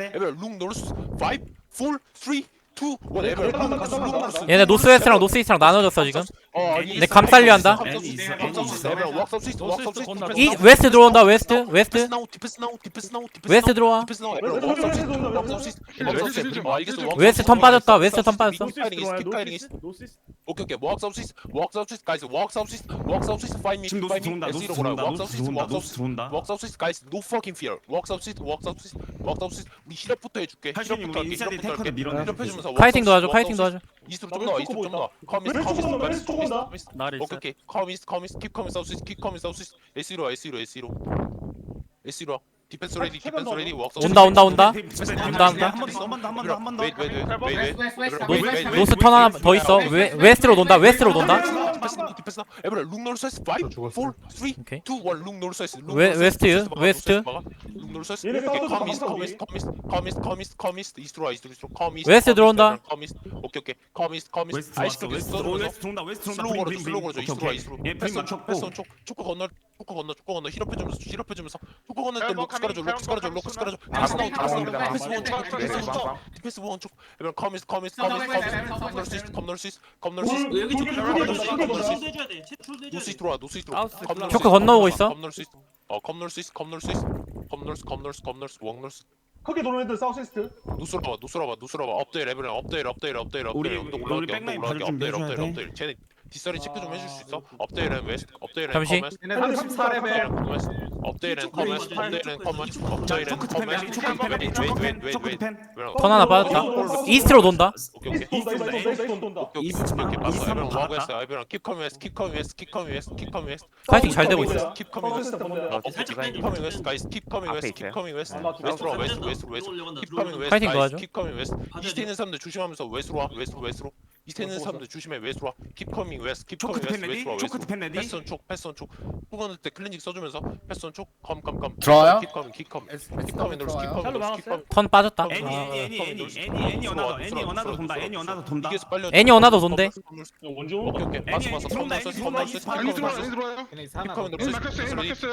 돼. 에브라 룩 노르스 5 4 3 2 1 에브라 룩 노르스 룩 노르스 얘네 노스웨스트랑 노스이스트랑 나눠졌어 지금 내 감살려 한다. 이 웨스트 들어온다 웨스트 웨스트 웨스트 들어와 웨스트 턴 빠졌다 웨스트 턴 빠졌어 오케이 오케이 walk south east walk south east guys walk south east walk south east find me 지금 노스 find me 들어온다. 노스 S1로 들어온다. walk 노스 south east 들어온다. walk south 노스 east 들어온다. walk south east guys no fucking fear. Walk south east walk south east walk south east. 우리 힐업부터 해줄게. 탈신이 힐업부터 우리 할게 인사이드 힐업부터 탱커를 할게. 밀어내. 힐업 해주면서 카이팅 도와줘 카이팅 도와줘. 이스트로 좀 나와 이스트로 좀 나와 커미스 왼쪽 커미스 건너, 커미스 왼쪽 건너. 커미스 나를 오케이 오케이 커미스 커미스 킵 커미스 사우스 킵 커미스 사우스 S로 와 S로. S로 S로 디펜스 레디 디펜스 레디 워크 온다 온다 온다. 온다 온다, 온다. 한번더한번더한번더. 웨이트 웨이트 웨이트 노스- 웨이트 노스 턴 하나 더 있어 웨, 웨스트로 돈다 웨스트로 돈다 디펜스 에브라 룩 노르 사이스 5 4 3 2 오케이. 1 룩 노르 사이스 웨- 웨스트, 웨스트. 룩 노르 사이스 얘네 사우스 커미스 사우스 커미스 커미스 커미스 커미스 커미스. 이스트로 와 이스트로 이스트로 커미스 웨스트 들어온다. 커미스 오케이 오케이. 커미스 커미스. 웨스트 들어왔어. 웨스트 오, 웨스트 들어온다. 웨스트 들어온다. 슬로우 걸어줘 슬로우 걸어줘. 이스트로 와 이스트로. 얘 패스 쪽 맞췄고. 패스 쪽 초코 건너 초코 건너 초코 건너 힐업해 주면서 힐업해 주면서. 초코 건널 때 로크스 깔아줘 로크스 깔아줘 로크스 깔아줘. 디펜스 나우 디펜스 나우 디펜스 원 쪽, 디펜스 원 쪽, 디펜스 원 쪽. 에브라 커미스 커미스 커미스 커미스 컴널 시스 컴널 시스 컴널 시스 여기 좀 컴널 시스 컴널 시스 해줘야 돼. 출도 해줘야 노스 돼. 들어와 노스 들어와 아우스 컴널 초크 시스, 건너오고 있어. 어 크게 도는 애들 사우스이스트. 노스로 봐 노스로 봐 노스로 봐 업데일 업데일 업데일 우리- 업데일 언덕 우리 올라갈게 백라인 언덕 올라갈게 업데일 돼. 업데일 쟤네 뒷사리 체크 좀 해줄 수 있어? 업데일은 웨스트 업데일은 잠시. 커머스 얘네 34레벨 업데일은 커머스 업데일은 커머스 업데일은 초크 디펜 커머스 멜리, 초크 멜리, 초크 디펜, 초크 디펜. 턴 하나 빠졌다 이스트로 돈다 오케이 오케이 이거 돈다 오케이 이스트 오케이 오케이 마- 봤어 이스트 에브랑 한번 와고 받았다. 했어 에브랑 킵 커밍 웨스트 킵 커밍 웨스트 킵 커밍 웨스트 킵 커밍 웨스트 파이팅 잘 되고 있어 킵 커밍 웨스트 사우스이스트 뭔데 오케이 살짝 킵 빼줘. 커밍 웨스트 가이스 킵 커밍 앞에 웨스트 있어요? 킵 커밍 웨스트 아, 나 웨스트로 와 들어올려, 웨스트 웨스트 웨스트 들어올려간다, 킵 커밍 웨스트 파이팅 도와줘. 킵 커밍 웨스트 봐줘야 이스트 있는 사람들 조심하면서 웨스트로 와 웨스트로 웨스트로 이스트 있는 사람들 조심해 웨스트로 와 킵 커밍 웨스트 킵 초크 커밍 디펜 웨스트 레디. 웨스트로 와 초크 웨스트로 디펜 레디. 패스온 쪽 패스온 쪽 후건할 때 클렌징 써주면서 패스온 쪽 컴컴컴 들어와요? 킵 커밍 킵 커밍 에스- 킵 커밍 노스 킵 들어와요? 커밍 노스 킵 커밍 턴 빠졌다 애니 애니 애니 애니 애니 애니 어나더 애니 어나더 돈다. 애니 어나더 돈다. 이게서 빨려 애니 어나더 돈대. 원주 오케이 오케이 애니 봤어 들어온다. 애니 들어온다. 애니 들어온다. 들어와요. 얘네 킵 사나 커밍 애니 노스 막혔어요. 막혔어요.